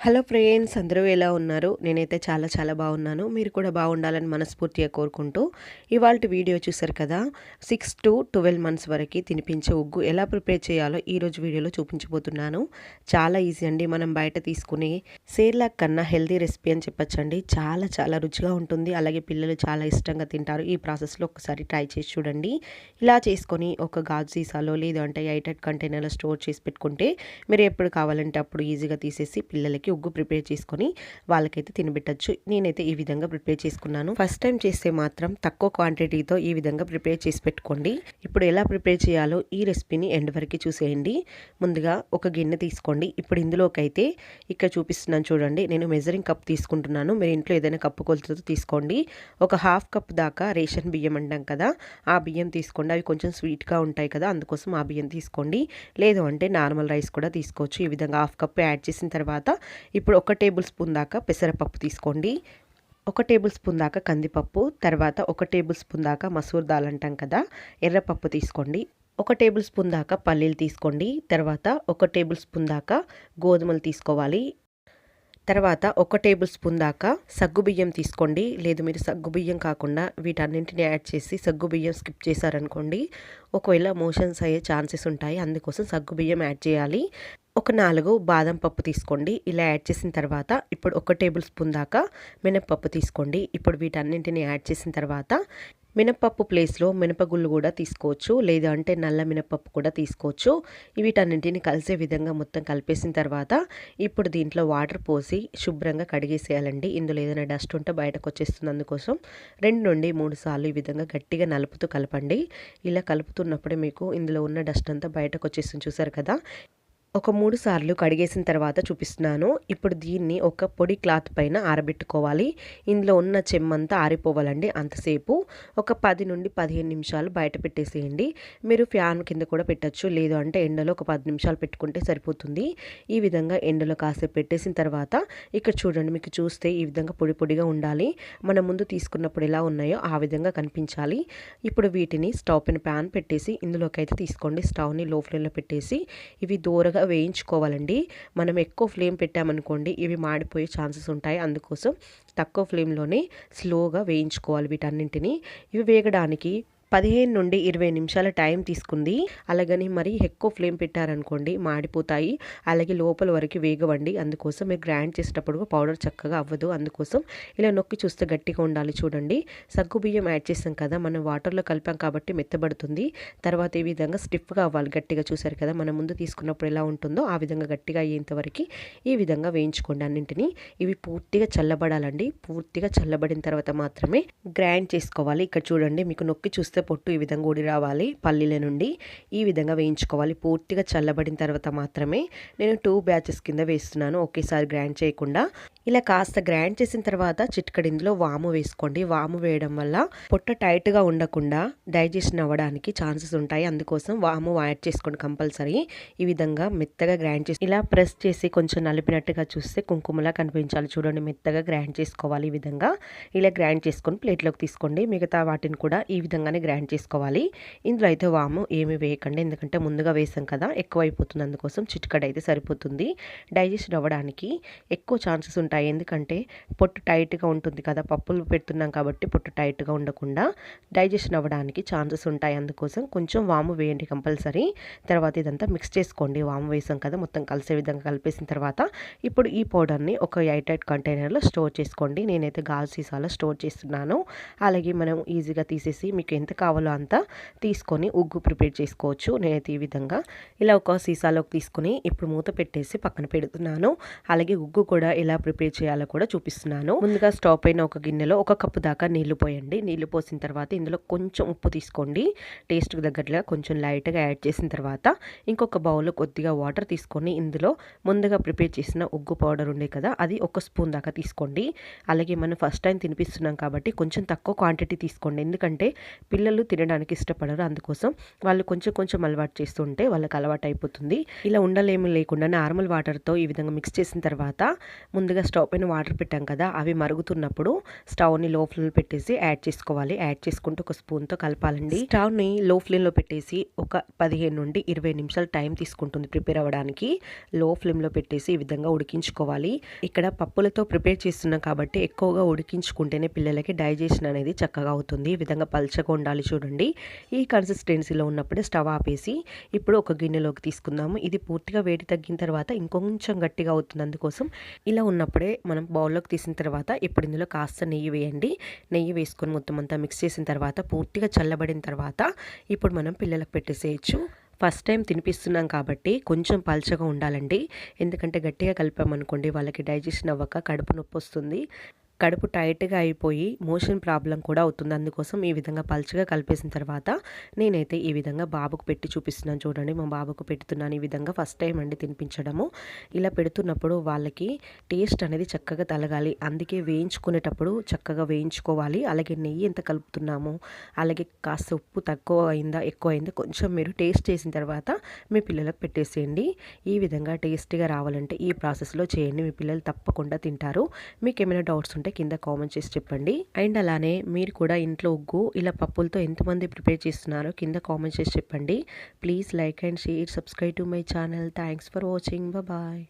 Hello friends అందరూ ఎలా ఉన్నారు? నేనైతే చాలా చాలా బాగున్నాను. మీరు కూడా బాగుండాలని మనస్ఫూర్తిగా కోరుకుంటూ ఇవాళ వీడియో చూసారు కదా? సిక్స్ టు ట్వెల్వ్ మంత్స్ వరకు తినిపించే ఉగ్గు ఎలా ప్రిపేర్ చేయాలో ఈరోజు వీడియోలో చూపించబోతున్నాను. చాలా ఈజీ అండి. మనం బయట తీసుకునే సేర్లా కన్నా హెల్తీ రెసిపీ అని చెప్పచ్చండి. చాలా చాలా రుచిగా ఉంటుంది. అలాగే పిల్లలు చాలా ఇష్టంగా తింటారు. ఈ ప్రాసెస్లో ఒకసారి ట్రై చేసి చూడండి. ఇలా చేసుకొని ఒక గాజు సీసాలో లేదంటే ఎయిటెడ్ కంటైనర్లో స్టోర్ చేసి పెట్టుకుంటే మీరు ఎప్పుడు కావాలంటే అప్పుడు ఈజీగా తీసేసి పిల్లలకి ఉగ్గు ప్రిపేర్ చేసుకొని వాళ్ళకైతే తినబెట్టచ్చు. నేనైతే ఈ విధంగా ప్రిపేర్ చేసుకున్నాను. ఫస్ట్ టైం చేస్తే మాత్రం తక్కువ క్వాంటిటీతో ఈ విధంగా ప్రిపేర్ చేసి పెట్టుకోండి. ఇప్పుడు ఎలా ప్రిపేర్ చేయాలో ఈ రెసిపీని ఎండ్ వరకు చూసేయండి. ముందుగా ఒక గిన్నె తీసుకోండి. ఇప్పుడు ఇందులోకైతే ఇక్కడ చూపిస్తున్నాను చూడండి. నేను మెజరింగ్ కప్ తీసుకుంటున్నాను. మీరు ఇంట్లో ఏదైనా కప్పు కొలతతో తీసుకోండి. ఒక హాఫ్ కప్ దాకా రేషన్ బియ్యం అంటాం కదా ఆ బియ్యం తీసుకోండి. అవి కొంచెం స్వీట్గా ఉంటాయి కదా అందుకోసం ఆ బియ్యం తీసుకోండి. లేదు అంటే నార్మల్ రైస్ కూడా తీసుకోవచ్చు. ఈ విధంగా హాఫ్ కప్ యాడ్ చేసిన తర్వాత ఇప్పుడు ఒక టేబుల్ స్పూన్ దాకా పెసరపప్పు తీసుకోండి. ఒక టేబుల్ స్పూన్ దాకా కందిపప్పు తర్వాత ఒక టేబుల్ స్పూన్ దాకా మసూర్ దాల్ అంటాం కదా ఎర్రపప్పు తీసుకోండి. ఒక టేబుల్ స్పూన్ దాకా పల్లీలు తీసుకోండి. తర్వాత ఒక టేబుల్ స్పూన్ దాకా గోధుమలు తీసుకోవాలి. తర్వాత ఒక టేబుల్ స్పూన్ దాకా సగ్గుబియ్యం తీసుకోండి. లేదు మీరు సగ్గుబియ్యం కాకుండా వీటన్నింటిని యాడ్ చేసి సగ్గుబియ్యం స్కిప్ చేశారనుకోండి ఒకవేళ మోషన్స్ అయ్యే ఛాన్సెస్ ఉంటాయి. అందుకోసం సగ్గుబియ్యం యాడ్ చేయాలి. ఒక నాలుగు బాదం పప్పు తీసుకోండి. ఇలా యాడ్ చేసిన తర్వాత ఇప్పుడు ఒక టేబుల్ స్పూన్ దాకా మినప్పప్పు తీసుకోండి. ఇప్పుడు వీటన్నింటిని యాడ్ చేసిన తర్వాత మినపప్పు ప్లేస్లో మినపగుళ్ళు కూడా తీసుకోవచ్చు లేదా అంటే నల్ల మినపప్పు కూడా తీసుకోవచ్చు. వీటన్నింటిని కలిసే విధంగా మొత్తం కలిపేసిన తర్వాత ఇప్పుడు దీంట్లో వాటర్ పోసి శుభ్రంగా కడిగేసేయాలండి. ఇందులో ఏదైనా డస్ట్ ఉంటే బయటకు వచ్చేస్తుంది. అందుకోసం రెండు నుండి మూడు సార్లు ఈ విధంగా గట్టిగా నలుపుతూ కలపండి. ఇలా కలుపుతున్నప్పుడే మీకు ఇందులో ఉన్న డస్ట్ అంతా బయటకు వచ్చేస్తుంది. చూసారు కదా? ఒక మూడు సార్లు కడిగేసిన తర్వాత చూపిస్తున్నాను. ఇప్పుడు దీన్ని ఒక పొడి క్లాత్ పైన ఆరబెట్టుకోవాలి. ఇందులో ఉన్న చెమ్మంతా ఆరిపోవాలండి అంతసేపు. ఒక పది నుండి పదిహేను నిమిషాలు బయట పెట్టేసేయండి. మీరు ఫ్యాన్ కింద కూడా పెట్టచ్చు. లేదు అంటే ఎండలో ఒక పది నిమిషాలు పెట్టుకుంటే సరిపోతుంది. ఈ విధంగా ఎండలో కాసేపు పెట్టేసిన తర్వాత ఇక్కడ చూడండి మీకు చూస్తే ఈ విధంగా పొడి పొడిగా ఉండాలి. మనం ముందు తీసుకున్నప్పుడు ఎలా ఉన్నాయో ఆ విధంగా కనిపించాలి. ఇప్పుడు వీటిని స్టవ్ పైన ప్యాన్ పెట్టేసి ఇందులోకి అయితే తీసుకోండి. స్టవ్ని లో ఫ్లేమ్లో పెట్టేసి ఇవి దూరగా వేయించుకోవాలండి. మనం ఎక్కువ ఫ్లేమ్ పెట్టామనుకోండి ఇవి మాడిపోయే ఛాన్సెస్ ఉంటాయి. అందుకోసం తక్కువ ఫ్లేమ్లోనే స్లోగా వేయించుకోవాలి వీటన్నింటినీ. ఇవి వేగడానికి పదిహేను నుండి ఇరవై నిమిషాల టైం తీసుకుంది. అలాగని మరి ఎక్కువ ఫ్లేమ్ పెట్టారనుకోండి మాడిపోతాయి. అలాగే లోపల వరకు వేగవండి. అందుకోసం మీరు గ్రైండ్ చేసేటప్పుడు పౌడర్ చక్కగా అవ్వదు. అందుకోసం ఇలా నొక్కి చూస్తే గట్టిగా ఉండాలి చూడండి. సగ్గు బియ్యం యాడ్ చేసాం కదా మనం వాటర్లో కలిపాం కాబట్టి మెత్తబడుతుంది. తర్వాత ఈ విధంగా స్టిఫ్గా అవ్వాలి గట్టిగా చూసారు కదా. మనం ముందు తీసుకున్నప్పుడు ఎలా ఉంటుందో ఆ విధంగా గట్టిగా అయ్యేంత వరకు ఈ విధంగా వేయించుకోండి అన్నింటినీ. ఇవి పూర్తిగా చల్లబడాలండి. పూర్తిగా చల్లబడిన తర్వాత మాత్రమే గ్రైండ్ చేసుకోవాలి. ఇక్కడ చూడండి మీకు నొక్కి చూస్తే పొట్టు ఈ విధంగా ఊడి రావాలి పల్లీల నుండి. ఈ విధంగా వేయించుకోవాలి. పూర్తిగా చల్లబడిన తర్వాత మాత్రమే నేను టూ బ్యాచెస్ కింద వేస్తున్నాను. ఒకేసారి గ్రైండ్ చేయకుండా. ఇలా కాస్త గ్రైండ్ చేసిన తర్వాత చిట్కడి ఇందులో వాము వేసుకోండి. వాము వేయడం వల్ల పొట్ట టైట్గా ఉండకుండా డైజెషన్ అవ్వడానికి ఛాన్సెస్ ఉంటాయి. అందుకోసం వాము యాడ్ చేసుకోండి కంపల్సరీ. ఈ విధంగా మెత్తగా గ్రైండ్ చేసి ఇలా ప్రెస్ చేసి కొంచెం నలిపినట్టుగా చూస్తే కుంకుమలా కనిపించాలి. చూడండి మెత్తగా గ్రైండ్ చేసుకోవాలి ఈ విధంగా. ఇలా గ్రైండ్ చేసుకొని ప్లేట్లోకి తీసుకోండి. మిగతా వాటిని కూడా ఈ విధంగానే గ్రైండ్ చేసుకోవాలి. ఇందులో అయితే వాము ఏమి వేయకండి. ఎందుకంటే ముందుగా వేసాం కదా ఎక్కువ అయిపోతుంది అందుకోసం చిట్కడ అయితే సరిపోతుంది. డైజెషన్ అవ్వడానికి ఎక్కువ ఛాన్సెస్ ఉంటాయి. ఎందుకంటే పొట్టు టైట్గా ఉంటుంది కదా పప్పులు పెడుతున్నాం కాబట్టి పొట్టు టైట్గా ఉండకుండా డైజెషన్ అవ్వడానికి ఛాన్సెస్ ఉంటాయి. అందుకోసం కొంచెం వాము వేయండి కంపల్సరీ. తర్వాత ఇదంతా మిక్స్ చేసుకోండి. వాము వేసాం కదా మొత్తం కలిసే విధంగా కలిపేసిన తర్వాత ఇప్పుడు ఈ పౌడర్ని ఒక ఎయిటైట్ కంటైనర్లో స్టోర్ చేసుకోండి. నేనైతే గాజు సీసాలో స్టోర్ చేస్తున్నాను. అలాగే మనం ఈజీగా తీసేసి మీకు ఎంత కావాలో అంత తీసుకొని ఉగ్గు ప్రిపేర్ చేసుకోవచ్చు. నేనైతే ఈ విధంగా ఇలా ఒక సీసాలోకి తీసుకొని ఇప్పుడు మూత పెట్టేసి పక్కన పెడుతున్నాను. అలాగే ఉగ్గు కూడా ఎలా ప్రిపేర్ చేయాలో కూడా చూపిస్తున్నాను. ముందుగా స్టవ్ పైన ఒక గిన్నెలో ఒక కప్పు దాకా నీళ్ళు పోయండి. నీళ్ళు పోసిన తర్వాత ఇందులో కొంచెం ఉప్పు తీసుకోండి. టేస్ట్కి దగ్గరగా కొంచెం లైట్గా యాడ్ చేసిన తర్వాత ఇంకొక బౌల్లో కొద్దిగా వాటర్ తీసుకొని ఇందులో ముందుగా ప్రిపేర్ చేసిన ఉగ్గు పౌడర్ ఉండే కదా అది ఒక స్పూన్ దాకా తీసుకోండి. అలాగే మనం ఫస్ట్ టైం తినిపిస్తున్నాం కాబట్టి కొంచెం తక్కువ క్వాంటిటీ తీసుకోండి. ఎందుకంటే పిల్లలు పిల్లలు తినడానికి ఇష్టపడరు. అందుకోసం వాళ్ళు కొంచెం కొంచెం అలవాటు చేస్తుంటే వాళ్ళకి అలవాటు అయిపోతుంది. ఇలా ఉండలేమి లేకుండా నార్మల్ వాటర్తో ఈ విధంగా మిక్స్ చేసిన తర్వాత ముందుగా స్టవ్ పైన వాటర్ పెట్టాం కదా అవి మరుగుతున్నప్పుడు స్టవ్ని లో ఫ్లేమ్లో పెట్టేసి యాడ్ చేసుకోవాలి. యాడ్ చేసుకుంటూ ఒక స్పూన్తో కలపాలండి. స్టవ్ని లో ఫ్లేమ్లో పెట్టేసి ఒక పదిహేను నుండి ఇరవై నిమిషాలు టైం తీసుకుంటుంది ప్రిపేర్ అవ్వడానికి. లో ఫ్లేమ్లో పెట్టేసి ఈ విధంగా ఉడికించుకోవాలి. ఇక్కడ పప్పులతో ప్రిపేర్ చేస్తున్నాం కాబట్టి ఎక్కువగా ఉడికించుకుంటేనే పిల్లలకి డైజెషన్ అనేది చక్కగా అవుతుంది. ఈ విధంగా పల్చగా ఉండాలి చూడండి. ఈ కన్సిస్టెన్సీలో ఉన్నప్పుడే స్టవ్ ఆపేసి ఇప్పుడు ఒక గిన్నెలోకి తీసుకుందాము. ఇది పూర్తిగా వేడి తగ్గిన తర్వాత ఇంకొంచెం గట్టిగా అవుతుంది అందుకోసం ఇలా ఉన్నప్పుడే మనం బౌల్లోకి తీసిన తర్వాత ఇప్పుడు ఇందులో కాస్త నెయ్యి వేయండి. నెయ్యి వేసుకొని మొత్తం అంతా మిక్స్ చేసిన తర్వాత పూర్తిగా చల్లబడిన తర్వాత ఇప్పుడు మనం పిల్లలకు పెట్టేసేయచ్చు. ఫస్ట్ టైం తినిపిస్తున్నాం కాబట్టి కొంచెం పల్చగా ఉండాలండి. ఎందుకంటే గట్టిగా కలిపామనుకోండి వాళ్ళకి డైజెషన్ అవ్వక కడుపు నొప్పి వస్తుంది. కడుపు టైట్గా అయిపోయి మోషన్ ప్రాబ్లం కూడా అవుతుంది. అందుకోసం ఈ విధంగా పల్చగా కలిపేసిన తర్వాత నేనైతే ఈ విధంగా బాబుకు పెట్టి చూపిస్తున్నాను చూడండి. మా బాబుకు పెడుతున్నాను ఈ విధంగా ఫస్ట్ టైం అండి తినిపించడము. ఇలా పెడుతున్నప్పుడు వాళ్ళకి టేస్ట్ అనేది చక్కగా తలగాలి. అందుకే వేయించుకునేటప్పుడు చక్కగా వేయించుకోవాలి. అలాగే నెయ్యి ఎంత కలుపుతున్నాము అలాగే కాస్త ఉప్పు తక్కువ అయిందా ఎక్కువ అయిందా కొంచెం మీరు టేస్ట్ చేసిన తర్వాత మీ పిల్లలకు పెట్టేసేయండి. ఈ విధంగా టేస్టీగా రావాలంటే ఈ ప్రాసెస్లో చేయండి. మీ పిల్లలు తప్పకుండా తింటారు. మీకు ఏమైనా డౌట్స్ ఉంటే ఉంటే కింద కామెంట్ చేసి చెప్పండి. అండ్ అలానే మీరు కూడా ఇంట్లో ఉగ్గు ఇలా పప్పులతో ఎంతమంది ప్రిపేర్ చేస్తున్నారో కింద కామెంట్ చేసి చెప్పండి. Please like and share subscribe to my channel. Thanks for watching. Bye.